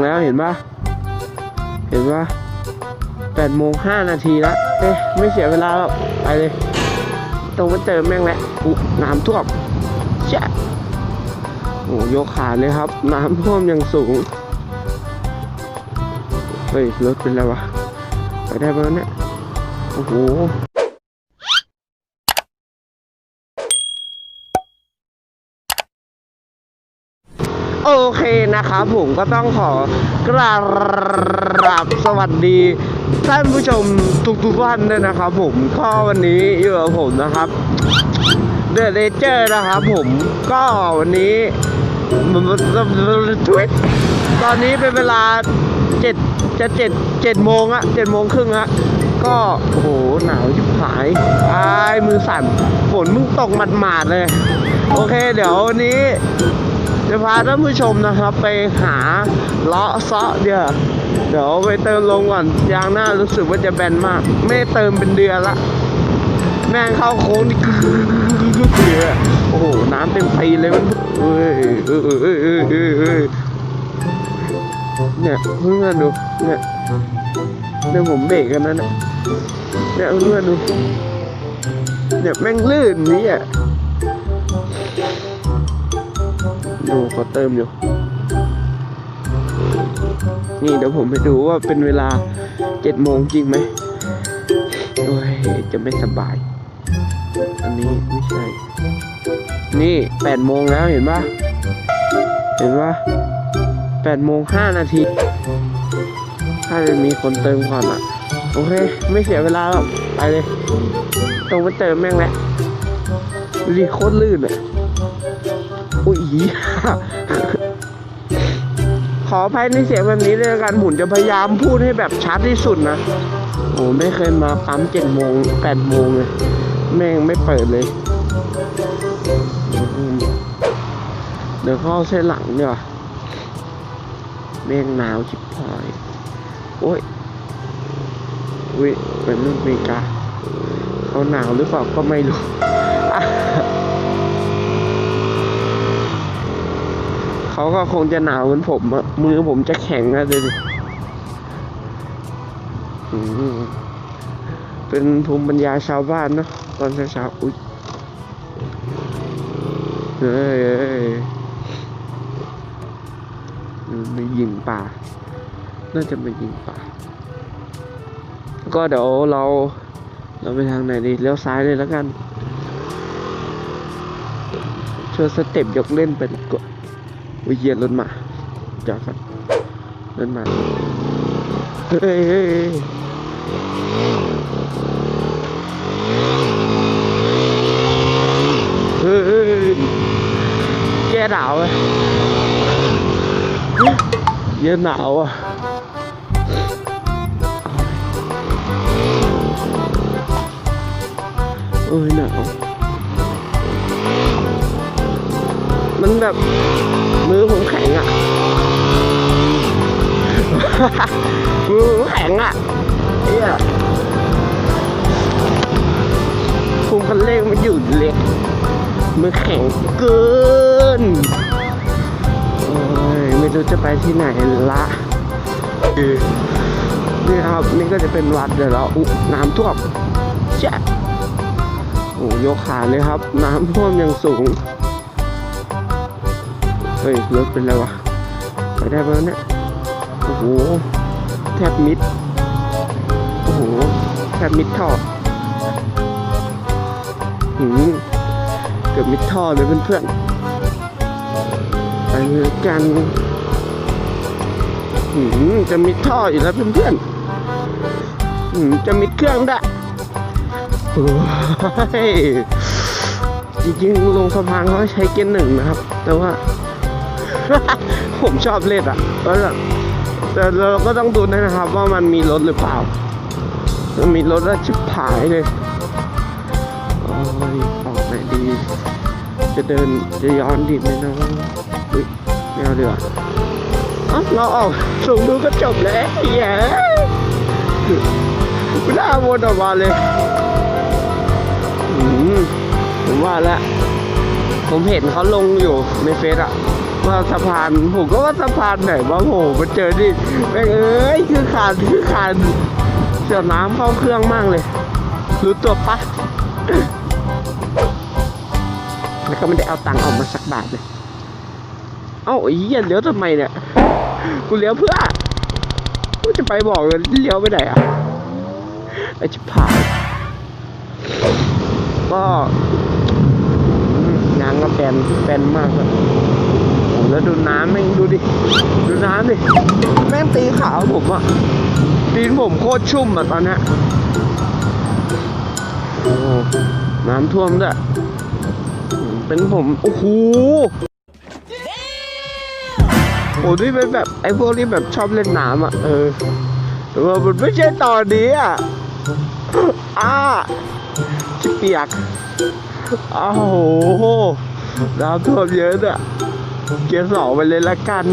แล้วเห็นปะเห็นปะแปดโมงห้านาทีแล้วเอ๊ะไม่เสียเวลาหรอกไปเลยตรงไปเติมแม่งแหละอุ๊น้ำท่วมแช่โอ้ยกขาเลยครับ น้ำท่วมอย่างสูง เฮ้ย รถเป็นไรวะ ไปได้ปะเนี่ย โอ้โห โอเคนะครับผมก็ต้องขอกราบสวัสดี ท่านผู้ชมทุกๆท่านด้วยนะครับผมก็วันนี้อยู่กับผมนะครับเดอะเลเจอร์นะครับผมก็วันนี้ทวิตตอนนี้เป็นเวลาเจ็ดจะเจ็ดเจ็ดโมงอะเจ็ดโมงครึ่งอะก็โอ้โหหนาวชิบหายไอ้ายมือสั่นฝนมึงตกหมาดๆเลย โอเค เดี๋ยววันนี้ จะพาท่านผู้ชมนะครับ ไปหาเลาะเซาะเดี๋ยวเดี๋ยวไปเติมลงก่อนยางหน้ารู้สึกว่าจะแบนมาก ไม่เติมเป็นเดือนละ แม่งเข้าโค้งนี่เดือโอ้โห น้ำเต็มตีเลยมันเอ้ยเอ้ยเอ้ยเอ้ยเอ้ยเอ้ยเนี่ยเพื่อนดูเนี่ยเนี่ยผมเบรกกันนั่นนะเนี่ยเพื่อนดูเนี่ยแม่งลื่นนี่อะ ดูเขาเติมอยู่ นี่เดี๋ยวผมไปดูว่าเป็นเวลาเจ็ดโมงจริงไหมโอ้ยจะไม่สบาย อันนี้ไม่ใช่ นี่แปดโมงแล้วเห็นปะเห็นปะแปดโมงห้านาที ถ้าจะมีคนเติมก่อนอะ โอเค ไม่เสียเวลาหรอกไปเลย ตรงไปเติมแม่งแหละดูดิโคตรลื่นเลย อุ้ยขออภัยในเสียงแบบนี้เลยกันหมุนจะพยายามพูดให้แบบชัดที่สุดนะโอ้ไม่เคยมาปั๊มเจ็ดโมงแปดโมงเลยแม่งไม่เปิดเลย เดี๋ยวเข้าเส้นหลังดีกว่าแม่งหนาวชิบหายโอ้ยอุ้ยเหมือนอเมริกาเขาหนาวหรือเปล่าก็ไม่รู้ อะ เขาก็คงจะหนาวเหมือนผมอะมือผมจะแข็งนะดูดิอืมเป็นภูมิปัญญาชาวบ้านเนะตอนเช้าๆอุ้ยเฮ้ยไม่ยิงป่า น่าจะไม่ยิงป่า ก็เดี๋ยวเราเราไปทางไหนดีเลี้ยวซ้ายเลยแล้วกันเชิญสเต็ปยกเล่นไปกว่า วิเยียนรถมาจอดก่อนรถมาเฮ้ยเฮ้ยเฮ้ยแกหนาวไหมเย็นหนาวอะเอ้ยหนาวมันแบบ มือผมแข็งอะ มือผมแข็งอะเฮียคุมคันเร่งไม่หยุดเลยมือแข็งเกินโอ้ยไม่รู้จะไปที่ไหนละเออนี่ครับนี่ก็จะเป็นวัดเดี๋ยวเราอุ๊ยน้ำท่วมแจ๊ะโอ้ยกขาเลยครับ น้ำท่วมอย่างสูง เฮ้ยรถเป็นไรวะไปได้ปะเนี่ยโอ้โหแทบมิดโอ้โหแทบมิดท่อหืมเกือบมิดท่อเลยเพื่อนๆไปเลยกันหืมจะมิดท่ออีกแล้วเพื่อนๆหืมจะมิดเครื่องได้โอ้ยจริงๆลงสะพานเขาใช้เกียร์หนึ่งนะครับ แต่ว่า ผมชอบเล่นอะแล้วแบบแต่เราก็ต้องดูนะครับว่ามันมีรถหรือเปล่าถ้ามีรถแล้วชิบหายเลยโอ้ยออกไหนดี จะเดินจะย้อนดีไหมนาะอุ้ยไม่เอาดีกว่าอ๋อเราออกสูงดูก็จบแล้วแย่ไม่น่าวนออกมาเลยผมว่าแล้วผมเห็นเขาลงอยู่ในเฟซอะ ว่าสะพานผมก็ว่าสะพานไหนวะโหมาเจอดิแม่งเอ้ยคือขาดคือขาดเสียน้ำเข้าเครื่องมากเลย รู้ตัวปะแล้วก็ไม่ได้เอาตังค์ออกมาสักบาทเลย เอ้าไอ้เหี้ยเลี้ยวทำไมเนี่ย กูเลี้ยวเพื่อกูจะไปบอกเลยเลี้ยวไปไหนอะ ไอ้ชิบหายก็อืมงานก็แปลนแปลนมากเลย แล้วดูน้ำแม่งดูดิ ดูน้ำดิ แม่งตีขาวผมอะตีนผมโคตรชุ่มอะตอนเนี้ยโอ้น้ำท่วมด้วย เป็นผม โอ้โหโอ้นี่เป็นแบบไอ้พวกที่แบบชอบเล่นน้ำอะเออแต่ว่ามันไม่ใช่ตอนนี้อะอ้าจะเปียกอ้าวโหน้ำท่วมเยอะด้วย เกียร์สองไปเลยละกัน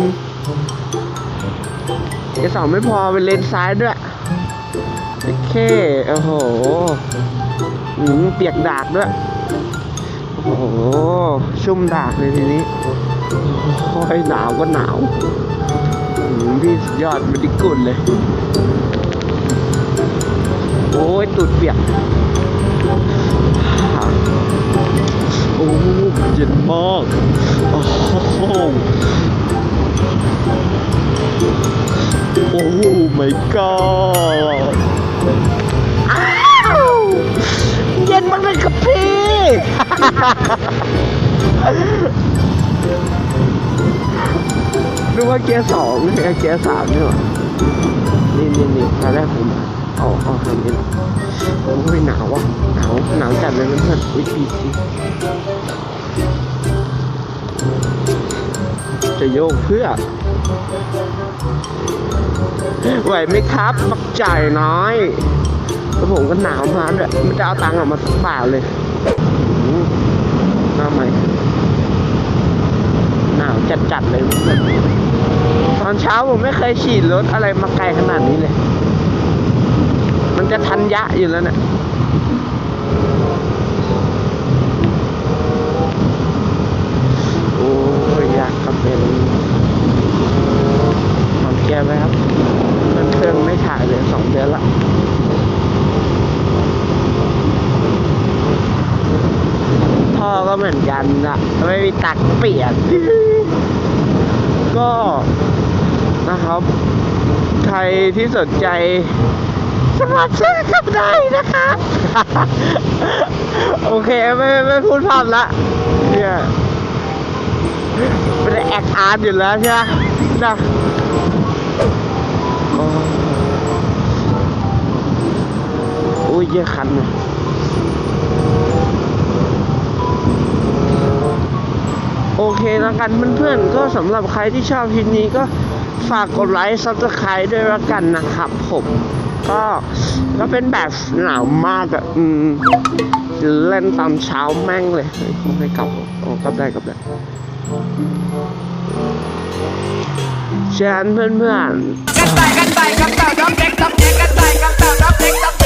เกียร์สองไม่พอไปเลนซ้ายด้วย โอเค โอ้โหอืมเปียกดากด้วย โอ้โห ชุ่มดากเลยทีนี้โอ้ยหนาวก็หนาวอืมพี่ยอดมันดิกุลเลย โอ้ยตูดเปียกโอ้เย็นมาก โอ้โหโอ้ my god อ้าวเย็นมากเลยครับพี่นึกว่าเกียร์สองเกียร์สามเนี่หว่านี่นี่นี่ตอนแรกผมเอาเอาทำนี่โอ้ยหนาวอะหนาวหนาวจัดเลยเพื่อนๆอุ้ยปีสิ จะโยกเพื่อ ไหวไหมครับปักจ่ายน้อย แล้วผมก็หนาวมาด้วยไม่ได้เอาตังค์ออกมาสักบาทเลยหน้าใหม่หนาวจัดๆเลย ตอนเช้าผมไม่เคยฉีดรถอะไรมาไกลขนาดนี้เลย มันจะทันยะอยู่แล้วเนี่ย อ้ยอยากกลับเป็นหอมแก้มไหมครับเครื่องไม่ถ่ายเลยสองเดือนละพ่อก็เหมือนกันอะไม่มีตักเปลี่ยนก็นะครับ ใครที่สนใจสมัครซื้อกับได้นะคะ โอเค ไม่ไม่พูดพร่ำละเนี่ย ไม่ได้แอคอาร์ตอยู่แล้วใช่ไหมนะโอ้โอ้ยเยอะคันเลยโอเคแล้วกันเพื่อนๆ ก็สำหรับใครที่ชอบคลิปนี้ก็ฝากกดไลค์ซับสไครต์ด้วยละกันนะครับผมก็ก็เป็นแบบหนาวมากอะอืมเล่นตอนเช้าแม่งเลยไม่กลับหรอกอ๋อกลับได้กลับได้ แชิญเพื่อนๆ กันไปกันไปกับเต่าดอกเด็กดอกเด็กกันไปกับเต่าดอกเด็กดอก